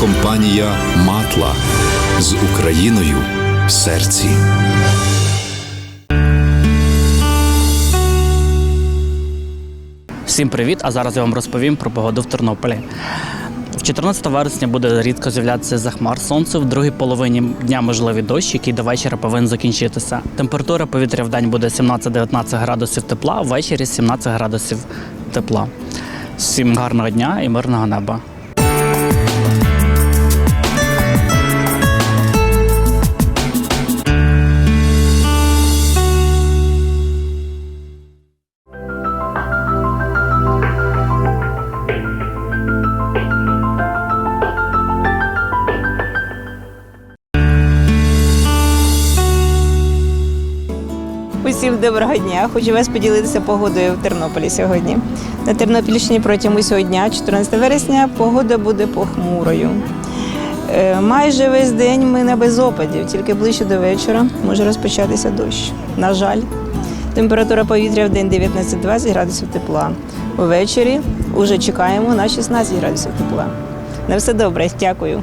компанія Матла з Україною в серці. Всім привіт! А зараз я вам розповім про погоду в Тернополі. 14 вересня буде рідко з'являтися захмар сонце. В другій половині дня можливий дощ, який до вечора повинен закінчитися. Температура повітря в день буде 17-19 градусів тепла, ввечері 17 градусів тепла. Всім гарного дня і мирного неба. Усім доброго дня. Хочу вас поділитися погодою в Тернополі сьогодні. На Тернопільщині протягом усього дня, 14 вересня, погода буде похмурою. Е, Майже весь день ми не без опадів, тільки ближче до вечора може розпочатися дощ. На жаль, температура повітря в день 19-20 градусів тепла. Увечері вже чекаємо на 16 градусів тепла. На все добре, дякую.